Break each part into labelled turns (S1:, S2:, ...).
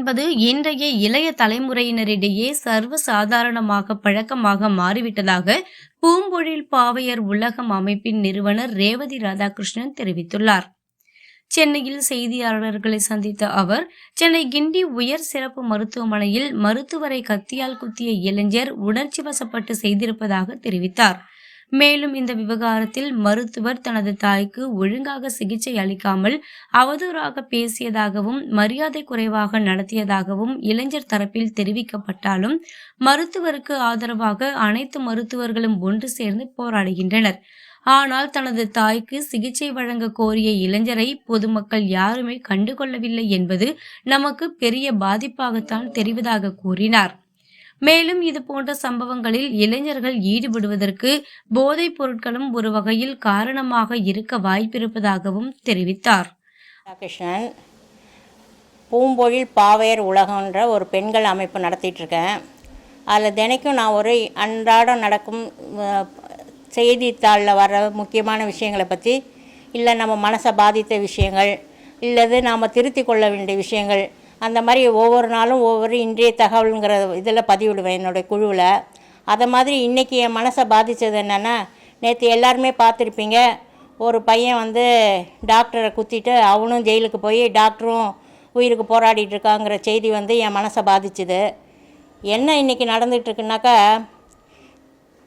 S1: என்பது இன்றைய இளைய தலைமுறையினரிடையே சர்வசாதாரணமாக பழக்கமாக மாறிவிட்டதாக பூம்பொழில் பாவையர் உலகம் அமைப்பின் நிறுவனர் ரேவதி ராதாகிருஷ்ணன் தெரிவித்துள்ளார் சென்னையில் செய்தியாளர்களை சந்தித்த அவர் சென்னை கிண்டி உயர் சிறப்பு மருத்துவமனையில் மருத்துவரை கத்தியால் குத்திய இளைஞர் உணர்ச்சி வசப்பட்டு செய்திருப்பதாக தெரிவித்தார் மேலும் இந்த விவகாரத்தில் மருத்துவர் தனது தாய்க்கு ஒழுங்காக சிகிச்சை அளிக்காமல் அவதூறாக பேசியதாகவும் மரியாதை குறைவாக நடத்தியதாகவும் இளைஞர் தரப்பில் தெரிவிக்கப்பட்டாலும் மருத்துவருக்கு ஆதரவாக அனைத்து மருத்துவர்களும் ஒன்று சேர்ந்து போராடுகின்றனர் ஆனால் தனது தாய்க்கு சிகிச்சை வழங்க கோரிய இளைஞரை பொதுமக்கள் யாருமே கண்டுகொள்ளவில்லை என்பது நமக்கு பெரிய பாதிப்பாகத்தான் தெரிவதாக கூறினார் மேலும் இது போன்ற சம்பவங்களில் இளைஞர்கள் ஈடுபடுவதற்கு போதைப் பொருட்களும் ஒரு வகையில் காரணமாக இருக்க வாய்ப்பிருப்பதாகவும் தெரிவித்தார் கிருஷ்ணன் பூம்பொழில் பாவையர் உலகன்ற ஒரு பெண்கள் அமைப்பு நடத்திட்டு இருக்கேன் அதில் தினைக்கும் நான் ஒரு அன்றாடம் நடக்கும் செய்தித்தாளில் வர முக்கியமான விஷயங்களை பற்றி இல்லை நம்ம மனசை பாதித்த விஷயங்கள் இல்லது நாம் திருத்தி கொள்ள வேண்டிய விஷயங்கள் அந்த மாதிரி ஒவ்வொரு நாளும் ஒவ்வொரு இன்றைய தகவலுங்கிற இதில் பதிவிடுவேன் என்னுடைய குழுவில் அதை மாதிரி இன்றைக்கி என் மனசை பாதித்தது என்னென்னா நேற்று எல்லாருமே பார்த்துருப்பீங்க ஒரு பையன் வந்து டாக்டரை குத்திட்டு அவனும் ஜெயிலுக்கு போய் டாக்டரும் உயிருக்கு போராடிட்டு இருக்காங்கிற செய்தி வந்து என் மனசை பாதிச்சுது என்ன இன்றைக்கி நடந்துகிட்ருக்குனாக்கா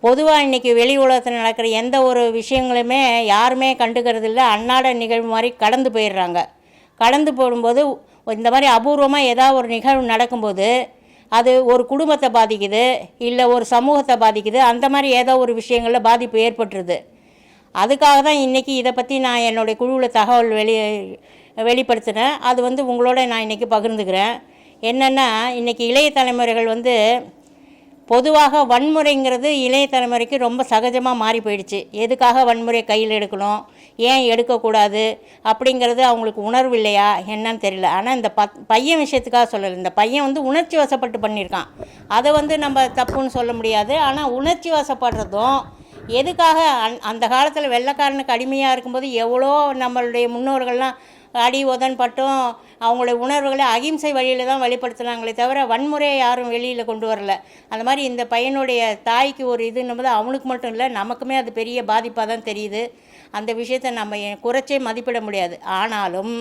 S1: பொதுவாக இன்றைக்கி வெளி உலகத்தில் நடக்கிற எந்த ஒரு விஷயங்களுமே யாருமே கண்டுக்கிறது இல்லை அன்னாட நிகழ்வு மாதிரி கடந்து போயிடுறாங்க கடந்து போடும்போது இந்த மாதிரி அபூர்வமாக ஏதாவது ஒரு நிகழ்வு நடக்கும்போது அது ஒரு குடும்பத்தை பாதிக்குது இல்லை ஒரு சமூகத்தை பாதிக்குது அந்த மாதிரி ஏதோ ஒரு விஷயங்களில் பாதிப்பு ஏற்பட்டுருது அதுக்காக தான் இன்றைக்கி இதை பற்றி நான் என்னுடைய குழுவில் தகவல் வெளி வெளிப்படுத்தினேன் அது வந்து உங்களோட நான் இன்றைக்கி பகிர்ந்துக்கிறேன் என்னென்னா இன்றைக்கி இளைய தலைமுறைகள் வந்து பொதுவாக வன்முறைங்கிறது இளைய தலைமுறைக்கு ரொம்ப சகஜமாக மாறி போயிடுச்சு எதுக்காக வன்முறையை கையில் எடுக்கணும் ஏன் எடுக்கக்கூடாது அப்படிங்கிறது அவங்களுக்கு உணர்வு இல்லையா என்னன்னு தெரியல ஆனால் இந்த பத் பையன் விஷயத்துக்காக சொல்லலை இந்த பையன் வந்து உணர்ச்சி வசப்பட்டு பண்ணியிருக்கான் அதை வந்து நம்ம தப்புன்னு சொல்ல முடியாது ஆனால் உணர்ச்சி வசப்படுறதும் எதுக்காக அந் அந்த காலத்தில் வெள்ளைக்காரனுக்கு அடிமையாக இருக்கும்போது எவ்வளோ நம்மளுடைய முன்னோர்கள்லாம் அடி உதன் பட்டும் அவங்களுடைய உணர்வுகளை அகிம்சை வழியில் தான் வெளிப்படுத்தினாங்களே தவிர வன்முறையை யாரும் வெளியில் கொண்டு வரல அந்த மாதிரி இந்த பையனுடைய தாய்க்கு ஒரு இதுன்னும்போது போது அவனுக்கு மட்டும் இல்லை நமக்குமே அது பெரிய பாதிப்பாக தான் தெரியுது அந்த விஷயத்தை நம்ம குறைச்சே மதிப்பிட முடியாது ஆனாலும்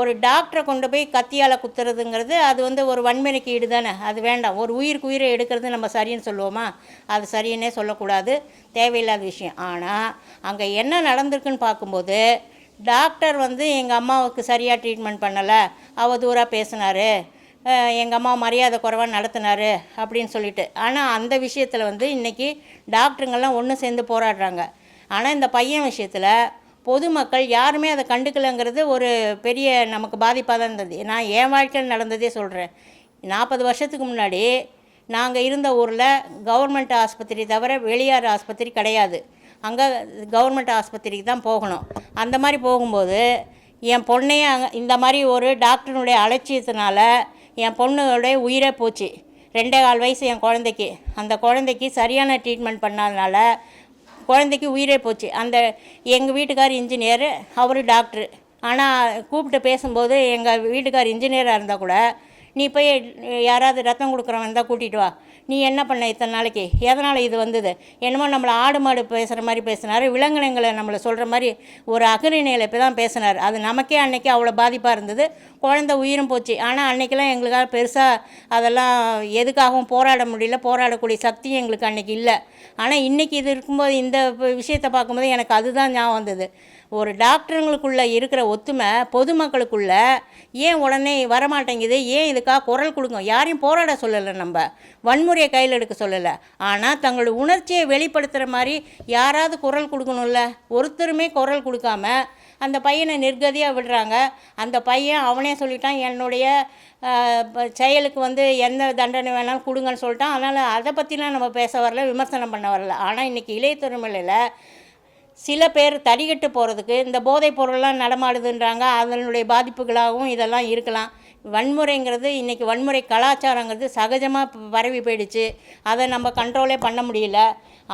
S1: ஒரு டாக்டரை கொண்டு போய் கத்தியால் குத்துறதுங்கிறது அது வந்து ஒரு வன்மனைக்கு ஈடு தானே அது வேண்டாம் ஒரு உயிருக்கு உயிரை எடுக்கிறது நம்ம சரின்னு சொல்லுவோமா அது சரின்னே சொல்லக்கூடாது தேவையில்லாத விஷயம் ஆனால் அங்கே என்ன நடந்திருக்குன்னு பார்க்கும்போது டாக்டர் வந்து எங்கள் அம்மாவுக்கு சரியாக ட்ரீட்மெண்ட் பண்ணலை அவள் தூராக பேசினார் எங்கள் அம்மா மரியாதை குறைவாக நடத்தினார் அப்படின்னு சொல்லிட்டு ஆனால் அந்த விஷயத்தில் வந்து இன்றைக்கி டாக்டருங்கெல்லாம் ஒன்று சேர்ந்து போராடுறாங்க ஆனால் இந்த பையன் விஷயத்தில் பொதுமக்கள் யாருமே அதை கண்டுக்கலைங்கிறது ஒரு பெரிய நமக்கு பாதிப்பாக தான் இருந்தது நான் என் வாழ்க்கையில் நடந்ததே சொல்கிறேன் நாற்பது வருஷத்துக்கு முன்னாடி நாங்கள் இருந்த ஊரில் கவர்மெண்ட் ஆஸ்பத்திரி தவிர வெளியார் ஆஸ்பத்திரி கிடையாது அங்கே கவர்மெண்ட் ஆஸ்பத்திரிக்கு தான் போகணும் அந்த மாதிரி போகும்போது என் பொண்ணையே அங்கே இந்த மாதிரி ஒரு டாக்டருடைய அலட்சியத்தினால என் பொண்ணுடைய உயிரே போச்சு ரெண்டே கால் வயசு என் குழந்தைக்கு அந்த குழந்தைக்கு சரியான ட்ரீட்மெண்ட் பண்ணாதனால குழந்தைக்கு உயிரே போச்சு அந்த எங்கள் வீட்டுக்கார் இன்ஜினியர் அவர் டாக்டரு ஆனால் கூப்பிட்டு பேசும்போது எங்கள் வீட்டுக்கார் இன்ஜினியராக இருந்தால் கூட நீ போய் யாராவது ரத்தம் கொடுக்குறவன் இருந்தால் கூட்டிகிட்டு வா நீ என்ன பண்ண இத்தனை நாளைக்கு எதனால் இது வந்தது என்னமோ நம்மளை ஆடு மாடு பேசுகிற மாதிரி பேசினார் விலங்கினங்களை நம்மளை சொல்கிற மாதிரி ஒரு அகரிணையில் இப்போ தான் பேசினார் அது நமக்கே அன்றைக்கி அவ்வளோ பாதிப்பாக இருந்தது குழந்த உயிரும் போச்சு ஆனால் அன்னைக்கெலாம் எங்களுக்காக பெருசாக அதெல்லாம் எதுக்காகவும் போராட முடியல போராடக்கூடிய சக்தி எங்களுக்கு அன்றைக்கி இல்லை ஆனால் இன்றைக்கி இது இருக்கும்போது இந்த விஷயத்தை பார்க்கும்போது எனக்கு அதுதான் ஞாபகம் வந்தது ஒரு டாக்டருங்களுக்குள்ளே இருக்கிற ஒத்துமை பொதுமக்களுக்குள்ளே ஏன் உடனே வரமாட்டேங்குது ஏன் இதுக்காக குரல் கொடுங்க யாரையும் போராட சொல்லலை நம்ம வன்முறையை கையில் எடுக்க சொல்லலை ஆனால் தங்களோட உணர்ச்சியை வெளிப்படுத்துகிற மாதிரி யாராவது குரல் கொடுக்கணும்ல ஒருத்தருமே குரல் கொடுக்காம அந்த பையனை நிர்கதியாக விடுறாங்க அந்த பையன் அவனே சொல்லிட்டான் என்னுடைய செயலுக்கு வந்து எந்த தண்டனை வேணாலும் கொடுங்கன்னு சொல்லிட்டான் அதனால் அதை பற்றிலாம் நம்ம பேச வரல விமர்சனம் பண்ண வரல ஆனால் இன்றைக்கி இளைய திருமலையில் சில பேர் தடிகட்டு போகிறதுக்கு இந்த போதைப் பொருள்லாம் நடமாடுதுன்றாங்க அதனுடைய பாதிப்புகளாகவும் இதெல்லாம் இருக்கலாம் வன்முறைங்கிறது இன்றைக்கி வன்முறை கலாச்சாரங்கிறது சகஜமாக பரவி போயிடுச்சு அதை நம்ம கண்ட்ரோலே பண்ண முடியல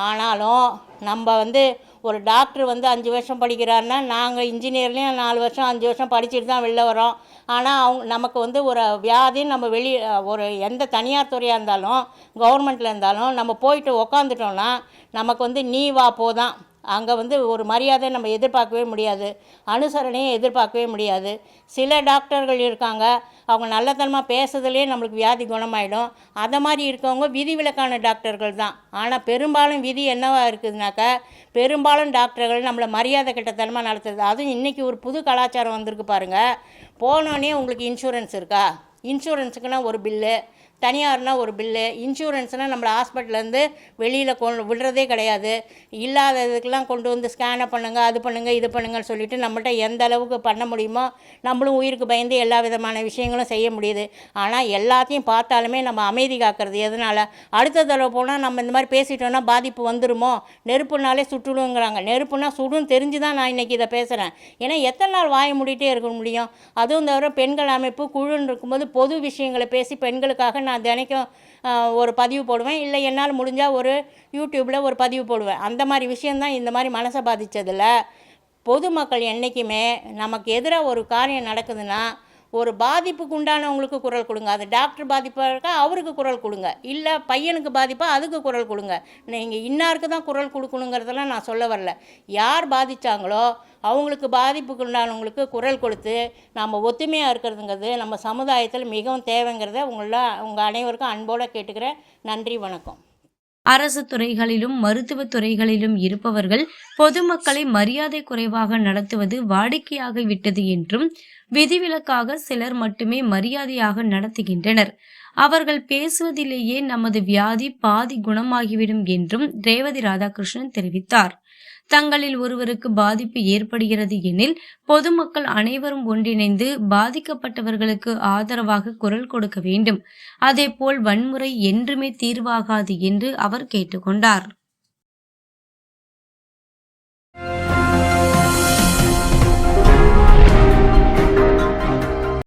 S1: ஆனாலும் நம்ம வந்து ஒரு டாக்டர் வந்து அஞ்சு வருஷம் படிக்கிறாருன்னா நாங்கள் இன்ஜினியர்லேயும் நாலு வருஷம் அஞ்சு வருஷம் படிச்சுட்டு தான் வெளில வரோம் ஆனால் அவங்க நமக்கு வந்து ஒரு வியாதி நம்ம வெளி ஒரு எந்த தனியார் துறையாக இருந்தாலும் கவர்மெண்ட்டில் இருந்தாலும் நம்ம போயிட்டு உக்காந்துட்டோம்னா நமக்கு வந்து நீ வா போதான் அங்கே வந்து ஒரு மரியாதை நம்ம எதிர்பார்க்கவே முடியாது அனுசரணையும் எதிர்பார்க்கவே முடியாது சில டாக்டர்கள் இருக்காங்க அவங்க நல்லத்தனமாக பேசுறதுலேயே நம்மளுக்கு வியாதி குணமாயிடும் அதை மாதிரி இருக்கவங்க விதிவிலக்கான டாக்டர்கள் தான் ஆனால் பெரும்பாலும் விதி என்னவாக இருக்குதுனாக்கா பெரும்பாலும் டாக்டர்கள் நம்மளை மரியாதை கிட்டத்தனமாக நடத்துறது அதுவும் இன்றைக்கி ஒரு புது கலாச்சாரம் வந்திருக்கு பாருங்கள் போனோடனே உங்களுக்கு இன்சூரன்ஸ் இருக்கா இன்சூரன்ஸுக்குன்னா ஒரு பில்லு தனியார்னால் ஒரு பில்லு இன்சூரன்ஸ்னால் நம்மளை ஹாஸ்பிட்டலேருந்து வெளியில் கொ விடுறதே கிடையாது இதுக்கெலாம் கொண்டு வந்து ஸ்கேனை பண்ணுங்கள் அது பண்ணுங்கள் இது பண்ணுங்கன்னு சொல்லிட்டு நம்மள்ட்ட எந்த அளவுக்கு பண்ண முடியுமோ நம்மளும் உயிருக்கு பயந்து எல்லா விதமான விஷயங்களும் செய்ய முடியுது ஆனால் எல்லாத்தையும் பார்த்தாலுமே நம்ம அமைதி காக்கிறது எதனால் அடுத்த தடவை போனால் நம்ம இந்த மாதிரி பேசிட்டோன்னா பாதிப்பு வந்துடுமோ நெருப்புனாலே சுட்டுடுங்கிறாங்க நெருப்புனா சுடும் தெரிஞ்சு தான் நான் இன்றைக்கி இதை பேசுகிறேன் ஏன்னா எத்தனை நாள் வாய முடிட்டே இருக்க முடியும் அதுவும் தவிர பெண்கள் அமைப்பு குழுன்னு இருக்கும்போது பொது விஷயங்களை பேசி பெண்களுக்காக நான் நான் தினைக்கும் ஒரு பதிவு போடுவேன் இல்லை என்னால் முடிஞ்சால் ஒரு யூடியூப்பில் ஒரு பதிவு போடுவேன் அந்த மாதிரி விஷயந்தான் இந்த மாதிரி மனசை பாதித்ததில் பொதுமக்கள் என்றைக்குமே நமக்கு எதிராக ஒரு காரியம் நடக்குதுன்னா ஒரு பாதிப்புக்கு உண்டானவங்களுக்கு குரல் கொடுங்க அது டாக்டர் பாதிப்பாக இருக்கா அவருக்கு குரல் கொடுங்க இல்லை பையனுக்கு பாதிப்பாக அதுக்கு குரல் கொடுங்க நீங்கள் இன்னாருக்கு தான் குரல் கொடுக்கணுங்கிறதெல்லாம் நான் சொல்ல வரல யார் பாதித்தாங்களோ அவங்களுக்கு பாதிப்புக்கு உண்டானவங்களுக்கு குரல் கொடுத்து நம்ம ஒத்துமையாக இருக்கிறதுங்கிறது நம்ம சமுதாயத்தில் மிகவும் தேவைங்கிறத உங்களை உங்கள் அனைவருக்கும் அன்போடு கேட்டுக்கிறேன் நன்றி வணக்கம்
S2: அரசு துறைகளிலும் மருத்துவ துறைகளிலும் இருப்பவர்கள் பொதுமக்களை மரியாதை குறைவாக நடத்துவது வாடிக்கையாகிவிட்டது என்றும் விதிவிலக்காக சிலர் மட்டுமே மரியாதையாக நடத்துகின்றனர் அவர்கள் பேசுவதிலேயே நமது வியாதி பாதி குணமாகிவிடும் என்றும் ரேவதி ராதாகிருஷ்ணன் தெரிவித்தார் தங்களில் ஒருவருக்கு பாதிப்பு ஏற்படுகிறது எனில் பொதுமக்கள் அனைவரும் ஒன்றிணைந்து பாதிக்கப்பட்டவர்களுக்கு ஆதரவாக குரல் கொடுக்க வேண்டும் அதேபோல் வன்முறை என்றுமே தீர்வாகாது என்று அவர் கேட்டுக்கொண்டார்